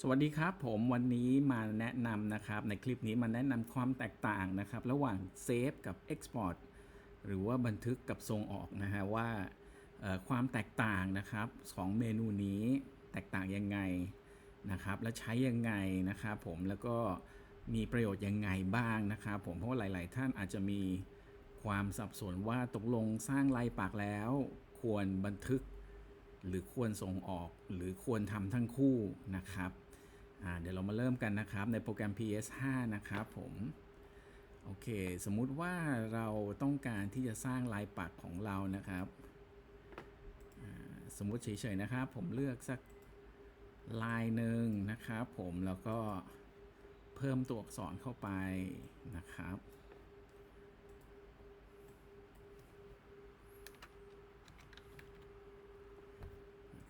สวัสดีครับผมวันนี้มาแนะนำนะครับ ในคลิปนี้มาแนะนำความแตกต่างนะครับ ระหว่างเซฟกับ Export หรือว่าบันทึกกับส่งออกนะฮะว่าความแตกต่างนะครับของเมนูนี้แตกต่างยังไงนะครับ และใช้ยังไงนะครับผมแล้วก็มีประโยชน์ยังไงบ้างนะครับผมเพราะว่าหลาย ๆ ท่านอาจจะมีความสับสนว่าตกลงสร้างลายปากแล้ว ควรบันทึก หรือควรส่งออก หรือควรทำทั้งคู่นะครับ เดี๋ยวเรามาเริ่มกันนะครับในโปรแกรม PS5 นะครับผมโอเค สมมุติว่าเราต้องการที่จะสร้างลายปักของเรานะครับสมมุติเฉยๆนะครับ ผมเลือกสักลายหนึ่งนะครับ ผมแล้วก็เพิ่มตัวอักษรเข้าไปนะครับ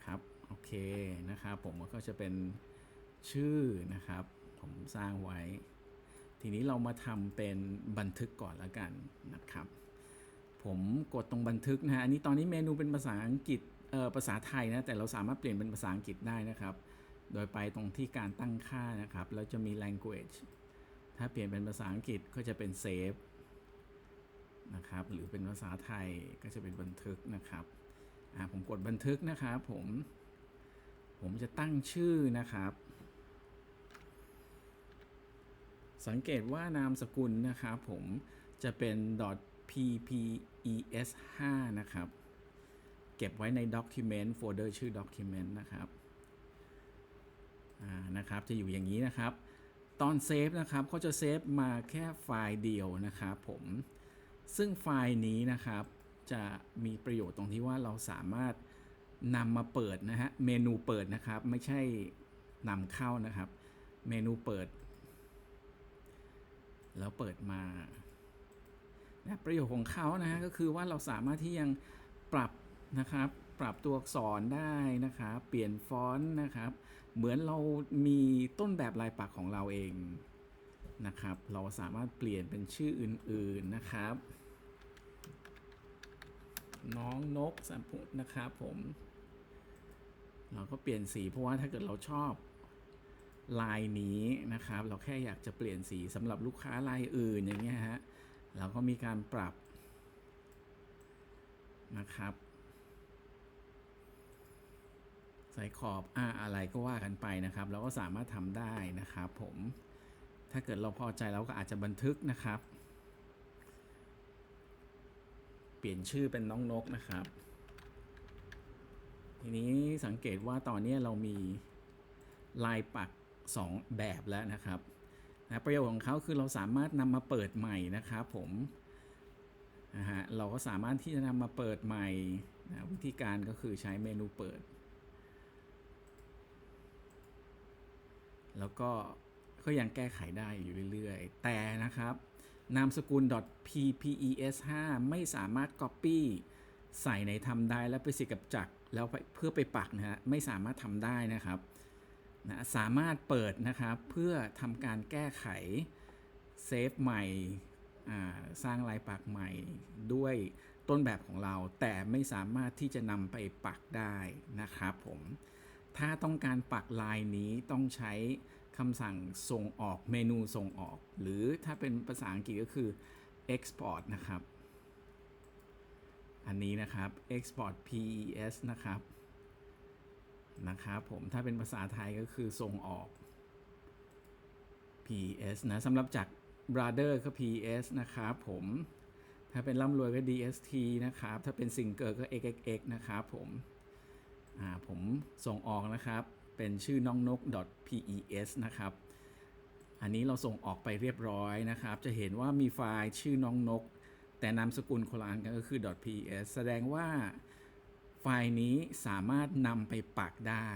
ครับโอเคนะครับผมก็จะเป็น ชื่อนะครับ ผมสร้างไว้ ทีนี้เรามาทำเป็นบันทึกก่อนแล้วกันนะครับ ผมกดตรงบันทึกนะฮะอันนี้ตอนนี้เมนูเป็นภาษาอังกฤษเอ่อภาษาไทยนะแต่เราสามารถเปลี่ยนเป็นภาษาอังกฤษได้นะครับ โดยไปตรงที่การตั้งค่านะครับแล้วจะมี language ถ้าเปลี่ยนเป็นภาษาอังกฤษก็จะเป็น save นะครับหรือเป็นภาษาไทยก็จะเป็นบันทึกนะครับผมกดบันทึกนะครับผม ผมจะตั้งชื่อนะครับ สังเกตว่านามสกุลนะครับผมจะเป็น .ppes5 นะครับ เก็บไว้ใน document โฟลเดอร์ชื่อ document นะครับอ่านะครับ จะอยู่อย่างนี้นะครับ ตอนเซฟนะครับเขาจะเซฟมาแค่ไฟล์เดียวนะครับผม ซึ่งไฟล์นี้นะครับจะมีประโยชน์ตรงที่ว่าเราสามารถนำมาเปิดนะฮะ เมนูเปิดนะครับ ไม่ใช่นำเข้านะครับ เมนูเปิด แล้วเปิดมานะประโยชน์ของเขานะฮะก็คือว่าเราสามารถที่ยังปรับนะครับปรับตัวอักษรได้นะครับเปลี่ยนฟอนต์นะครับ เหมือนเรามีต้นแบบลายปักของเราเองนะครับ เราสามารถเปลี่ยนเป็นชื่ออื่นๆนะครับ น้องนกสัมพุนะครับผม เราก็เปลี่ยนสีเพราะว่าถ้าเกิดเราชอบ ลายนี้นะครับ เราแค่อยากจะเปลี่ยนสีสำหรับลูกค้ารายอื่นอย่างเงี้ยฮะเราก็มีการปรับนะครับ ใส่ขอบอ่าอะไรก็ว่ากันไปนะครับ เราก็สามารถทำได้นะครับผมถ้าเกิดเราพอใจเราก็อาจจะบันทึกนะครับ เปลี่ยนชื่อเป็นน้องนกนะครับ ทีนี้สังเกตว่าตอนนี้เรามีลายปัก 2 แบบแล้วนะครับนะประโยชน์ของเขาคือเราสามารถนำมาเปิดใหม่นะครับผมนะฮะเราก็สามารถที่จะนำมาเปิดใหม่นะวิธีการก็คือใช้เมนูเปิด แล้วก็ก็ยังแก้ไขได้อยู่เรื่อยๆ แต่นะครับ นามสกุล .ppes5 ไม่สามารถ Copy ใส่ในทำได้แล้วไปสิกับจักรแล้วเพื่อไปปักนะฮะไม่สามารถทำได้นะครับ นะสามารถเปิดนะครับเพื่อทำการแก้ไขเซฟใหม่สร้างลายปักใหม่ด้วยต้นแบบของเรา แต่ไม่สามารถที่จะนำไปปักได้นะครับผมถ้าต้องการปักลายนี้ต้องใช้คำสั่งส่งออกเมนูส่งออก หรือถ้าเป็นภาษาอังกฤษก็คือ export นะครับ อันนี้นะครับ export pes นะครับ นะครับผมถ้าเป็นภาษาไทยก็คือส่งออก ps นะสำหรับจาก brother ก็ ps นะครับผมถ้าเป็นร่ำรวยก็ dst นะครับ ถ้าเป็นซิงเกิลก็ xxx นะครับผมอ่าผมส่งออกนะครับ เป็นชื่อน้องนก .pes นะครับ อันนี้เราส่งออกไปเรียบร้อยนะครับ จะเห็นว่ามีไฟล์ชื่อน้องนก แต่นามสกุลคนละอันกันก็คือ .ps แสดงว่า ฟล์นี้สามารถนำไปปักได้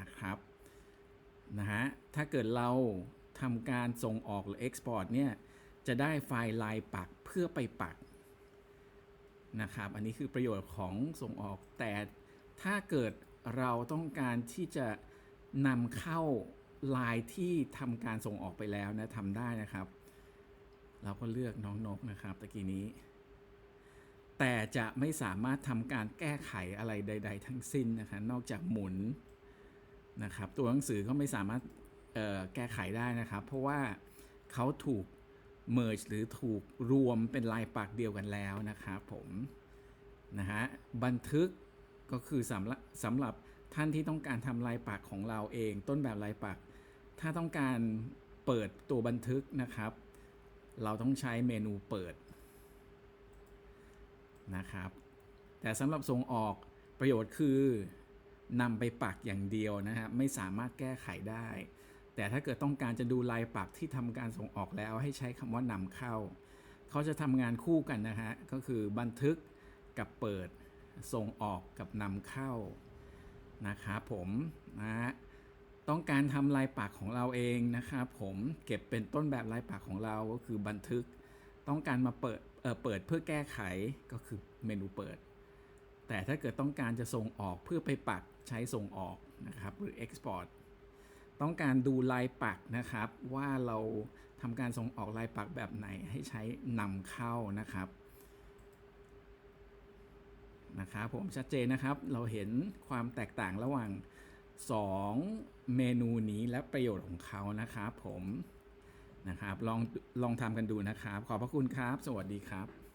นะครับนะฮะถ้าเกิดเราทำการส่งออกหรือ Export เนี่ยจะได้ไฟล์ลายปักเพื่อไปปักนะครับอันนี้คือประโยชน์ของส่งออกแต่ถ้าเกิดเราต้องการที่จะนำเข้าลายที่ทำการส่งออกไปแล้วนะทำได้นะครับ เราก็เลือกน้องนกนะครับตะกี้นี้ แต่จะไม่สามารถทำการแก้ไขอะไรใด ๆ ทั้งสิ้นนะคะนอกจากหมุนนะครับตัวหนังสือก็ไม่สามารถแก้ไขได้นะครับ เพราะว่าเขาถูก merge หรือถูกรวมเป็นลายปักเดียวกันแล้วนะครับผมนะฮะบันทึกก็คือสำหรับสำหรับท่านที่ต้องการทำลายปักของเราเอง ต้นแบบลายปักถ้าต้องการเปิดตัวบันทึกนะครับ เราต้องใช้เมนูเปิด นะครับ แต่สำหรับส่งออกประโยชน์คือนำไปปักอย่างเดียวนะฮะไม่สามารถแก้ไขได้ แต่ถ้าเกิดต้องการจะดูลายปักที่ทำการส่งออกแล้วให้ใช้คำว่านำเข้า เขาจะทำงานคู่กันนะฮะก็คือบันทึกกับเปิดส่งออกกับนำเข้านะครับผมนะฮะต้องการทำลายปักของเราเองนะครับผมเก็บเป็นต้นแบบลายปักของเราก็คือบันทึก ต้องการมาเปิดเเปิดเพื่อแก้ไขก็คือเมนูเปิด แต่ถ้าเกิดต้องการจะส่งออกเพื่อไปปักใช้ส่งออกนะครับหรือ Export ต้องการดูลายปักนะครับ ว่าเราทำการส่งออกลายปักแบบไหนให้ใช้นำเข้านะครับนะครับผมชัดเจนนะครับเราเห็นความแตกต่างระหว่าง 2 เมนูนี้และประโยชน์ของเขานะครับผม นะครับ ลองลองทำกันดูนะครับ ขอบพระคุณครับ สวัสดีครับ